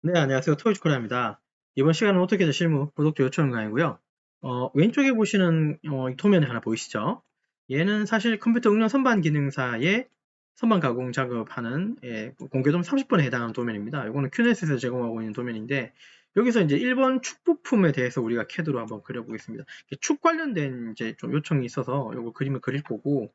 네, 안녕하세요. 토요즈코리아입니다. 이번 시간은 어떻게 실무 구독자 요청 강의고요. 어, 왼쪽에 보시는 어, 도면이 하나 보이시죠? 얘는 사실 컴퓨터 응용 선반 기능사의 선반 가공 작업하는 예, 공개도면 30번에 해당하는 도면입니다. 이거는 큐넷에서 제공하고 있는 도면인데 여기서 이제 1번 축 부품에 대해서 우리가 캐드로 한번 그려보겠습니다. 축 관련된 이제 좀 요청이 있어서 이거 그림을 그릴 거고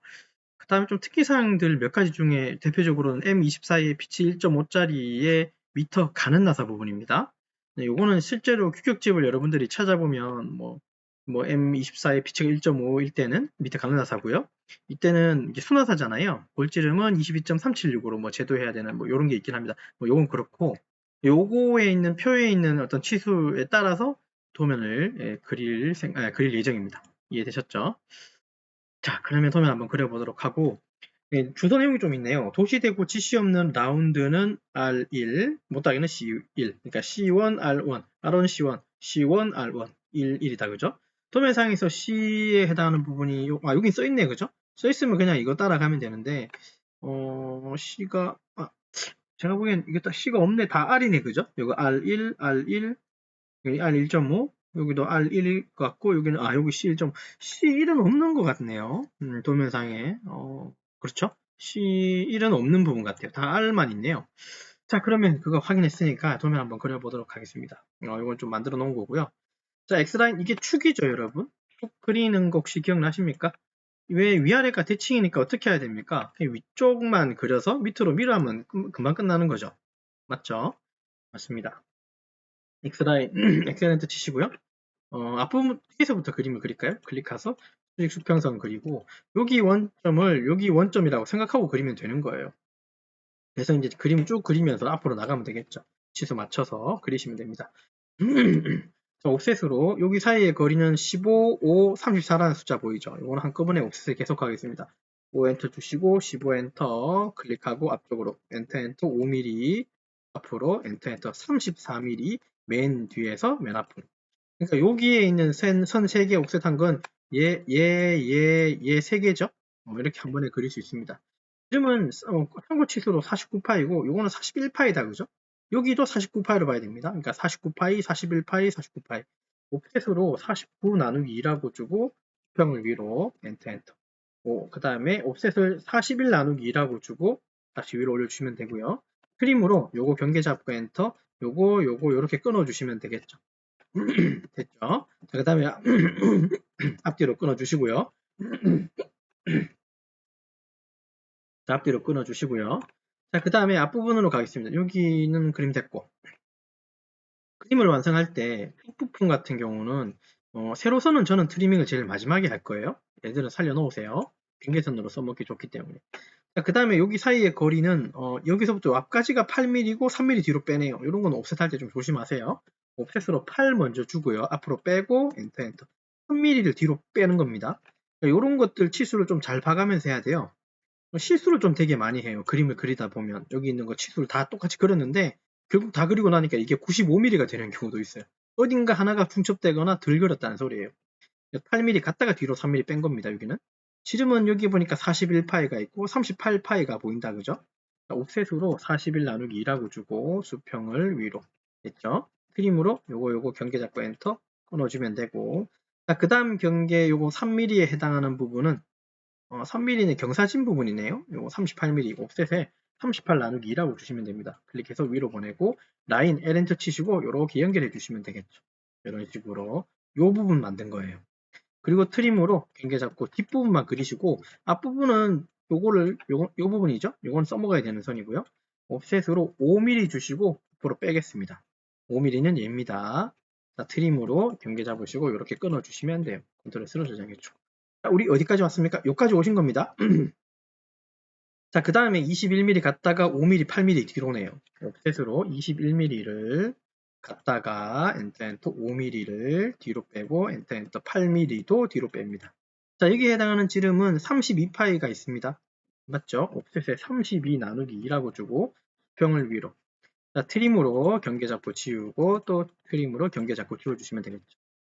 그 다음에 좀 특기사항들 몇 가지 중에 대표적으로는 M24의 피치 1.5짜리의 미터 가는 나사 부분입니다. 네, 요거는 실제로 규격집을 여러분들이 찾아보면 뭐, 뭐 M24의 피치가 1.5일 때는 미터 가는 나사고요. 이때는 이제 순나사잖아요. 볼지름은 22.376으로 뭐 제도해야 되는 뭐 이런 게 있긴 합니다. 뭐 요건 그렇고 요거에 있는 표에 있는 어떤 치수에 따라서 도면을 예, 그릴 생, 아, 그릴 예정입니다. 이해되셨죠? 자, 그러면 도면 한번 그려보도록 하고 예, 주소 내용이 좀 있네요. 도시되고 지시 없는 라운드는 R1, 못하기는 C1. 그러니까 C1, R1, R1, C1, C1, R1, 1, 1이다. 그죠? 도면상에서 C에 해당하는 부분이, 요, 아, 여긴 써있네. 그죠? 써있으면 그냥 이거 따라가면 되는데, 어, C가, 아, 제가 보기엔 이게 딱 C가 없네. 다 R이네. 그죠? 이거 R1, R1, 여기 R1.5, 여기도 R1일 것 같고, 여기는, 아, 여기 C1. C1은 없는 것 같네요. 음, 도면상에. 어, 그렇죠? C1은 없는 부분 같아요. 다 R만 있네요. 자, 그러면 그거 확인했으니까 도면 한번 그려보도록 하겠습니다. 어, 이건 좀 만들어 놓은 거고요. 자, X라인, 이게 축이죠, 여러분? 축 그리는 거 혹시 기억나십니까? 왜 위아래가 대칭이니까 어떻게 해야 됩니까? 위쪽만 그려서 밑으로 밀어하면 금방 끝나는 거죠. 맞죠? 맞습니다. X라인, 엑셀렌트 치시고요. 어, 앞부분 여기서부터 그림을 그릴까요? 클릭해서 수직 수평선 그리고 여기 원점을 여기 원점이라고 생각하고 그리면 되는 거예요. 그래서 이제 그림 쭉 그리면서 앞으로 나가면 되겠죠. 치수 맞춰서 그리시면 됩니다. 자, 옵셋으로 여기 사이의 거리는 15, 5, 34라는 숫자 보이죠? 이거는 한꺼번에 옵셋을 계속하겠습니다. 5 엔터 주시고 15 엔터 클릭하고 앞쪽으로 엔터 엔터 5mm 앞으로 엔터 엔터 34mm 맨 뒤에서 맨 앞으로 그러니까 여기에 있는 선 3개 옵셋한 건 얘, 얘, 얘, 얘 3개죠? 어, 이렇게 한 번에 그릴 수 있습니다. 지금은 어, 참고 치수로 49파이고 요거는 41파이다 그죠? 여기도 49파이로 봐야 됩니다. 그러니까 49파이, 41파이, 49파이 옵셋으로 49 나누기 2라고 주고 수평을 위로 엔터 엔터 그 다음에 옵셋을 41 나누기 2라고 주고 다시 위로 올려주시면 되고요. 크림으로 요거 경계 잡고 엔터 요거 요거 이렇게 끊어주시면 되겠죠. 됐죠? 자, 그 다음에 앞뒤로 끊어주시고요. 자, 앞뒤로 끊어주시고요. 자, 그 다음에 앞부분으로 가겠습니다. 여기는 그림 됐고 그림을 완성할 때 부품 같은 경우는 어, 세로선은 저는 트리밍을 제일 마지막에 할 거예요. 얘들은 살려놓으세요. 경계선으로 써먹기 좋기 때문에. 자, 그 다음에 여기 사이의 거리는 어, 여기서부터 앞까지가 8mm고 3mm 뒤로 빼네요. 이런 건 옵셋할 때 좀 조심하세요. 옵셋으로 8 먼저 주고요. 앞으로 빼고 엔터 엔터 3mm를 뒤로 빼는 겁니다. 이런 그러니까 것들 치수를 좀 잘 봐가면서 해야 돼요. 실수를 좀 되게 많이 해요. 그림을 그리다 보면 여기 있는 거 치수를 다 똑같이 그렸는데 결국 다 그리고 나니까 이게 95mm가 되는 경우도 있어요. 어딘가 하나가 중첩되거나 덜 그렸다는 소리예요. 8mm 갔다가 뒤로 3mm 뺀 겁니다. 여기는. 지름은 여기 보니까 41파이가 있고 38파이가 보인다. 그죠? 옵셋으로 41 나누기 2라고 주고 수평을 위로 됐죠? 크림으로 요거 요거 경계 잡고 엔터 끊어주면 되고 자, 그 다음 경계 요거 3mm에 해당하는 부분은 어, 3mm는 경사진 부분이네요. 요거 38mm 옵셋에 38 나누기 2라고 주시면 됩니다. 클릭해서 위로 보내고 라인 L엔터 치시고 이렇게 연결해 주시면 되겠죠. 이런 식으로 요 부분 만든 거예요. 그리고 트림으로 경계 잡고 뒷부분만 그리시고 앞부분은 요거를 요거, 요 부분이죠. 요건 써먹어야 되는 선이고요. 옵셋으로 5mm 주시고 앞으로 빼겠습니다. 5mm는 얘입니다. 자, 트림으로 경계 잡으시고 이렇게 끊어주시면 돼요. 컨트롤 S로 저장해주고. 자, 우리 어디까지 왔습니까? 여기까지 오신 겁니다. 자, 그 다음에 21mm 갔다가 5mm, 8mm 뒤로네요. 옵셋으로 21mm를 갔다가 엔터 엔터 5mm를 뒤로 빼고 엔터 엔터 8mm도 뒤로 뺍니다. 자, 여기에 해당하는 지름은 32파이가 있습니다. 맞죠? 옵셋에 32 나누기 2라고 주고 병을 위로 자, 트림으로 경계 잡고 지우고 또 트림으로 경계 잡고 지워주시면 되겠죠.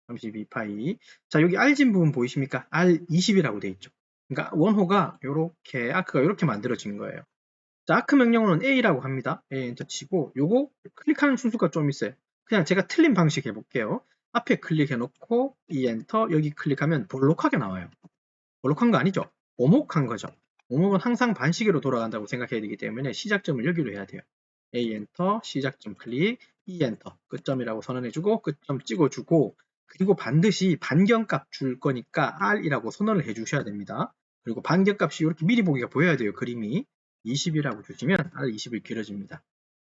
32파이. 자, 여기 R진 부분 보이십니까? R20이라고 되어 있죠. 그러니까 원호가 이렇게 아크가 이렇게 만들어진 거예요. 자, 아크 명령어는 A라고 합니다. A 엔터 치고 요거 클릭하는 순서가 좀 있어요. 그냥 제가 틀린 방식 해볼게요. 앞에 클릭해놓고 E 엔터 여기 클릭하면 볼록하게 나와요. 볼록한 거 아니죠? 오목한 거죠. 오목은 항상 반시계로 돌아간다고 생각해야 되기 때문에 시작점을 여기로 해야 돼요. A 엔터 시작점 클릭 E 엔터 끝점이라고 선언해주고 끝점 찍어주고 그리고 반드시 반경값 줄 거니까 R이라고 선언을 해주셔야 됩니다. 그리고 반경값이 이렇게 미리 보기가 보여야 돼요. 그림이 20이라고 주시면 R20이 길어집니다.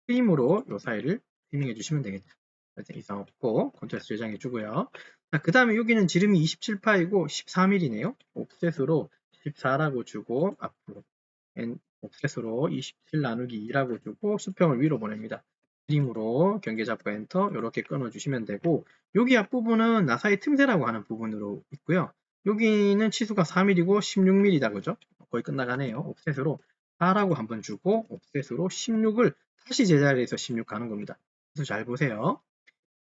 트림으로 이 사이를 트리밍 해 주시면 되겠죠. 이상 없고 컨트롤 저장해 주고요. 그 다음에 여기는 지름이 27파이고 13mm네요. 옵셋으로 14라고 주고 앞으로 옵셋으로 27 나누기 2라고 주고 수평을 위로 보냅니다. 그림으로 경계 잡고 엔터 이렇게 끊어주시면 되고 여기 앞부분은 나사의 틈새라고 하는 부분으로 있고요. 여기는 치수가 4mm고 16mm다 그죠? 거의 끝나가네요. 옵셋으로 4라고 한번 주고 옵셋으로 16을 다시 제자리에서 16 가는 겁니다. 그래서 잘 보세요.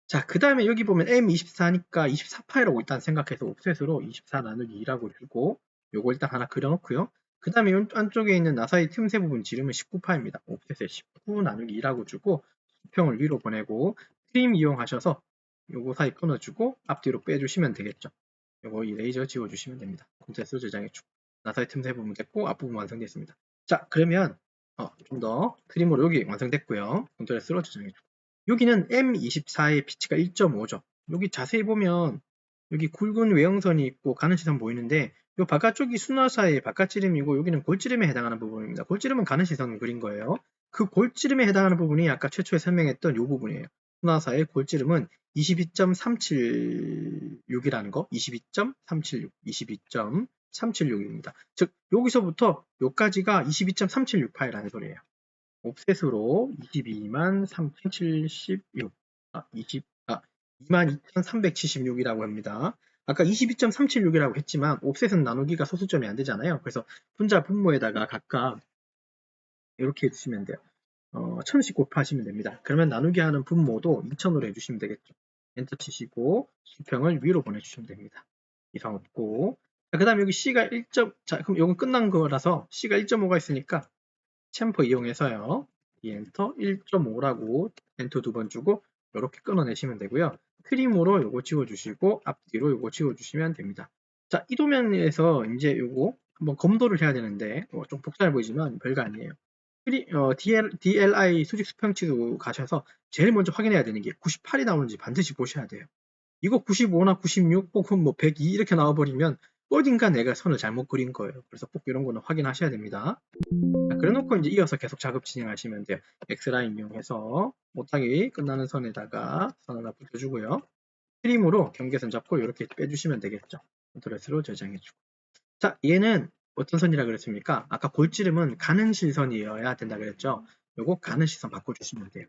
자, 그 다음에 여기 보면 M24니까 24파이라고 일단 생각해서 옵셋으로 24 나누기 2라고 주고 요거 일단 하나 그려놓고요. 그 다음에 안쪽에 있는 나사의 틈새 부분 지름은 19파입니다. 옵셋에 19 나누기 2라고 주고 수평을 위로 보내고 트림 이용하셔서 요거 사이 끊어주고 앞뒤로 빼주시면 되겠죠. 요거 이 레이저 지워주시면 됩니다. 콘텐츠 저장해주고 나사의 틈새 부분 됐고 앞부분 완성됐습니다. 자 그러면 어, 좀더 트림으로 여기 완성됐고요. S로 저장해주고 여기는 M24의 피치가 1.5죠. 여기 자세히 보면 여기 굵은 외형선이 있고 가는 시선 보이는데 이 바깥쪽이 순화사의 바깥지름이고 여기는 골지름에 해당하는 부분입니다. 골지름은 가는 시선 그린 거예요. 그 골지름에 해당하는 부분이 아까 최초에 설명했던 이 부분이에요. 순화사의 골지름은 22.376이라는 거, 22.376, 22.376입니다. 즉 여기서부터 여기까지가 22.376파이라는 소리예요. 옵셋으로 22만 3,076, 아, 20, 아, 22,376이라고 합니다. 아까 22.376이라고 했지만 옵셋은 나누기가 소수점이 안 되잖아요. 그래서 분자 분모에다가 각각 이렇게 해주시면 돼요. 어, 1000씩 곱하시면 됩니다. 그러면 나누기 하는 분모도 2000으로 해주시면 되겠죠. 엔터 치시고 수평을 위로 보내주시면 됩니다. 이상 없고 그 다음에 여기 C가 1. 자 그럼 이건 끝난 거라서 C가 1.5가 있으니까 챔퍼 이용해서요. 이 엔터 1.5라고 엔터 두 번 주고 이렇게 끊어내시면 되고요. 크림으로 요거 지워주시고 앞뒤로 요거 지워주시면 됩니다. 자, 이 도면에서 이제 요거 한번 검도를 해야 되는데 어, 좀 복잡해 보이지만 별거 아니에요. 어, DL, DLI 수직 수평치도 가셔서 제일 먼저 확인해야 되는 게 98이 나오는지 반드시 보셔야 돼요. 이거 95나 96 혹은 뭐 102 이렇게 나와버리면 어딘가 내가 선을 잘못 그린 거예요. 그래서 꼭 이런 거는 확인하셔야 됩니다. 그래 놓고 이제 이어서 계속 작업 진행하시면 돼요. X라인 이용해서 못하게 끝나는 선에다가 선 하나 붙여주고요. 트림으로 경계선 잡고 이렇게 빼주시면 되겠죠. 컨트롤스로 저장해주고. 자, 얘는 어떤 선이라 그랬습니까? 아까 골지름은 가는 실선이어야 된다 그랬죠. 요거 가는 시선 바꿔주시면 돼요.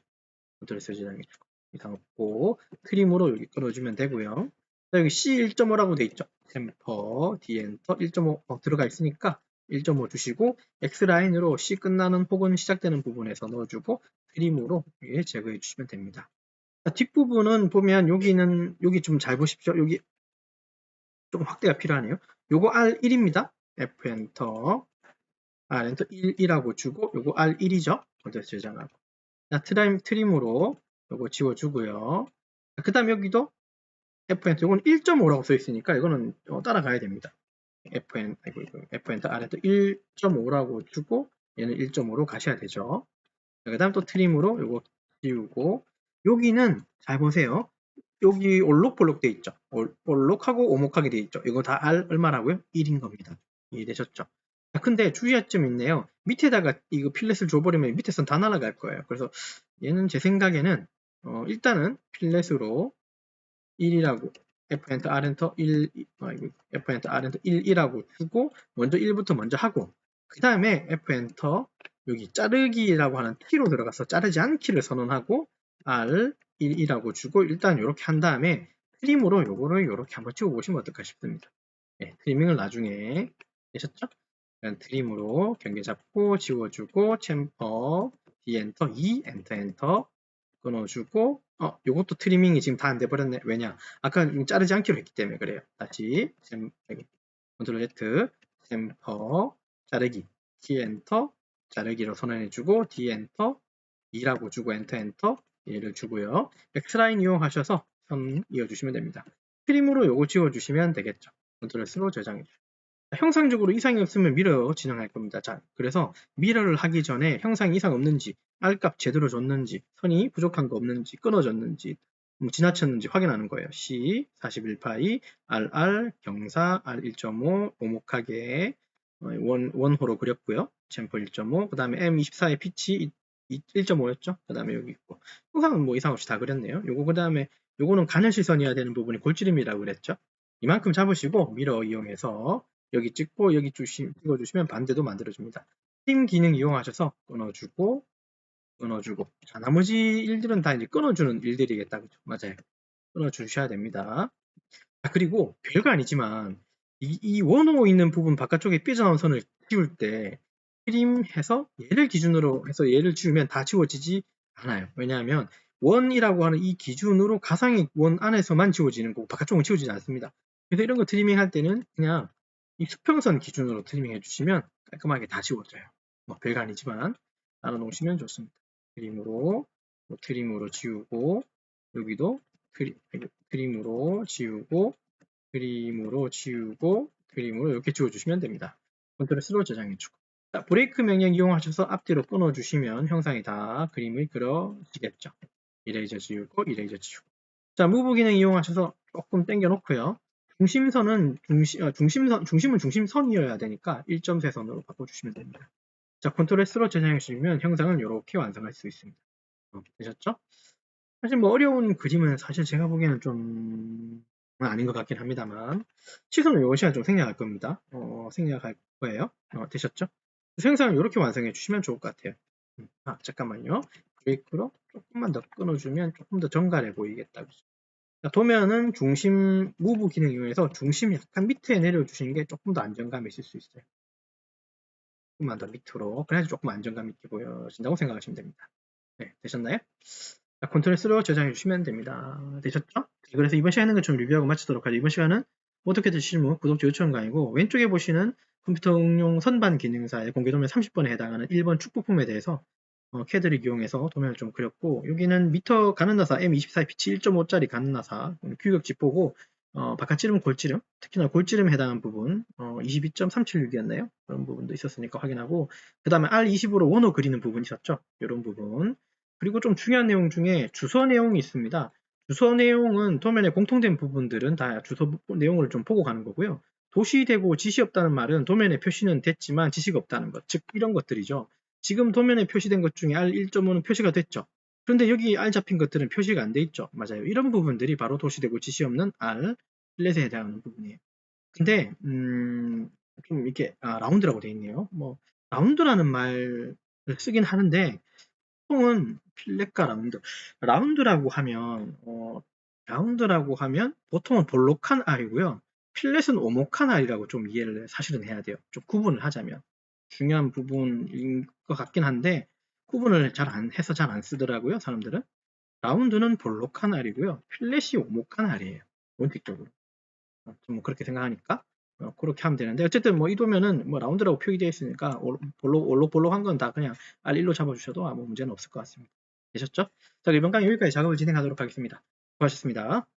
컨트롤스 저장해주고. 이상 없고 트림으로 여기 끌어주면 되고요. 자, 여기 C1.5라고 돼 있죠. 템퍼, 디엔터 1.5 어, 들어가 있으니까 1.5 주시고 X라인으로 C 끝나는 혹은 시작되는 부분에서 넣어주고 트림으로 제거해 주시면 됩니다. 자, 뒷부분은 보면 여기는 여기 좀 잘 보십시오. 여기 조금 확대가 필요하네요. 요거 R1입니다. F 엔터 R 엔터 1이라고 주고 요거 R1이죠. 먼저 저장하고 자, 트림, 트림으로 요거 지워주고요. 그 다음 여기도 FN, 이건 1.5라고 써 있으니까 이거는 어, 따라가야 됩니다. FN, 아이고, 이거, FN 아래도 1.5라고 주고 얘는 1.5로 가셔야 되죠. 그 다음 또 트림으로 이거 지우고 여기는 잘 보세요. 여기 올록볼록 돼 있죠. 올록하고 오목하게 돼 있죠. 이거 다 R 얼마라고요? 1인 겁니다. 이해되셨죠? 근데 주의할 점 있네요. 밑에다가 이거 필렛을 줘버리면 밑에선 다 날아갈 거예요. 그래서 얘는 제 생각에는 어, 일단은 필렛으로 1이라고 f 엔터 r 엔터 1 f 엔터 r 엔터 1 1이라고 주고 먼저 1부터 먼저 하고 그 다음에 f 엔터 여기 자르기라고 하는 t로 들어가서 자르지 않기를 선언하고 r 1이라고 주고 일단 이렇게 한 다음에 트림으로 요거를 이렇게 한번 찍어 보시면 어떨까 싶습니다. 네, 트리밍을 나중에 되셨죠? 트림으로 경계 잡고 지워주고 챔퍼 D 엔터 2 엔터 엔터 끊어주고 어, 요것도 트리밍이 지금 다 안 돼버렸네. 왜냐? 아까 자르지 않기로 했기 때문에 그래요. 다시 샘, 컨트롤 Z 샘퍼 자르기 키 엔터 자르기로 선언해주고 D 엔터 2라고 주고 엔터 엔터 얘를 주고요. X라인 이용하셔서 선 이어주시면 됩니다. 트림으로 요거 지워주시면 되겠죠. 컨트롤 S로 저장해 주세요. 형상적으로 이상이 없으면 미러 진행할 겁니다. 자, 그래서 미러를 하기 전에 형상 이상 없는지, R값 제대로 줬는지, 선이 부족한 거 없는지, 끊어졌는지, 뭐 지나쳤는지 확인하는 거예요. C 41파이, RR, 경사, R 1.5, 오목하게 원, 원호로 그렸고요. 챔플 1.5, 그 다음에 M24의 피치 1.5였죠. 그 다음에 여기 있고 형상은 뭐 이상 없이 다 그렸네요. 요거 그 다음에 요거는 가늘 시선이어야 되는 부분이 골지름이라고 그랬죠. 이만큼 잡으시고 미러 이용해서 여기 찍고 여기 주시, 찍어주시면 반대도 만들어줍니다. 팀 기능 이용하셔서 끊어주고 끊어주고. 자 나머지 일들은 다 이제 끊어주는 일들이겠다. 그죠? 맞아요. 끊어주셔야 됩니다. 자, 그리고 별거 아니지만 이, 이 원호 있는 부분 바깥쪽에 삐져나온 선을 띄울 때 트림해서 얘를 기준으로 해서 얘를 지우면 다 지워지지 않아요. 왜냐하면 원이라고 하는 이 기준으로 가상의 원 안에서만 지워지는 거고 바깥쪽은 지워지지 않습니다. 그래서 이런 거 트리밍 할 때는 그냥 이 수평선 기준으로 트리밍 해주시면 깔끔하게 다 지워져요. 뭐 별거 아니지만 나눠 놓으시면 좋습니다. 트림으로 뭐 트림으로 지우고 여기도 트림, 트림으로 지우고 트림으로 지우고 트림으로 이렇게 지워주시면 됩니다. 컨트롤 S로 저장해주고 자, 브레이크 명령 이용하셔서 앞뒤로 끊어주시면 형상이 다 그림을 그려지겠죠. 이레이저 지우고 이레이저 지우고 자 무브 기능 이용하셔서 조금 당겨 놓고요. 중심선은 중심, 어, 중심선, 중심은 중심선이어야 되니까 1.3선으로 바꿔주시면 됩니다. 자, 컨트롤 S로 저장해 주시면 형상은 이렇게 완성할 수 있습니다. 어, 되셨죠? 사실 뭐 어려운 그림은 사실 제가 보기에는 좀 아닌 것 같긴 합니다만 시선은 요 시간 좀 생략할 겁니다. 어, 생략할 거예요. 어, 되셨죠? 형상을 이렇게 완성해 주시면 좋을 것 같아요. 음, 아, 잠깐만요. 브레이크로 조금만 더 끊어주면 조금 더 정갈해 보이겠다. 그죠? 도면은 중심 무브 기능 이용해서 중심 약간 밑에 내려주시는 게 조금 더 안정감이 있을 수 있어요. 조금만 더 밑으로 그래야지 조금 안정감 있게 보여진다고 생각하시면 됩니다. 네, 되셨나요? 자, 컨트롤 S로 저장해 주시면 됩니다. 되셨죠? 그래서 이번 시간은 좀 리뷰하고 마치도록 하죠. 이번 시간은 어떻게 든 실무 구독자 요청 강의고 왼쪽에 보시는 컴퓨터 응용 선반 기능사의 공개 도면 30번에 해당하는 1번 축부품에 대해서 어, 캐드를 이용해서 도면을 좀 그렸고 여기는 미터 가는 나사 M24 피치 1.5짜리 가는 나사 규격 지포고 어, 바깥지름 골지름 특히나 골지름에 해당한 부분 어, 22.376이었나요? 그런 부분도 있었으니까 확인하고 그 다음에 R20으로 원호 그리는 부분 있었죠? 이런 부분 그리고 좀 중요한 내용 중에 주소 내용이 있습니다. 주소 내용은 도면에 공통된 부분들은 다 주소 내용을 좀 보고 가는 거고요. 도시되고 지시 없다는 말은 도면에 표시는 됐지만 지시가 없다는 것, 즉 이런 것들이죠. 지금 도면에 표시된 것 중에 R1.5는 표시가 됐죠. 그런데 여기 R 잡힌 것들은 표시가 안 돼 있죠. 맞아요. 이런 부분들이 바로 도시되고 지시 없는 R 플랫에 해당하는 부분이에요. 근데 음, 좀 이렇게 아, 라운드라고 돼 있네요. 뭐 라운드라는 말을 쓰긴 하는데 보통은 필렛과 라운드. 라운드라고 하면 어, 라운드라고 하면 보통은 볼록한 R이고요. 필렛은 오목한 R이라고 좀 이해를 사실은 해야 돼요. 좀 구분을 하자면. 중요한 부분인 것 같긴 한데 구분을 잘 안 해서 잘 안 쓰더라고요 사람들은. 라운드는 볼록 한 알이고요. 필렛이 오목한 알이에요 원칙적으로. 어, 뭐 그렇게 생각하니까 어, 그렇게 하면 되는데 어쨌든 뭐 이 도면은 뭐 라운드라고 표기되어 있으니까 볼록 올록볼록한 건 다 그냥 R1로 잡아주셔도 아무 문제는 없을 것 같습니다. 되셨죠? 자 이번 강의 여기까지 작업을 진행하도록 하겠습니다. 수고하셨습니다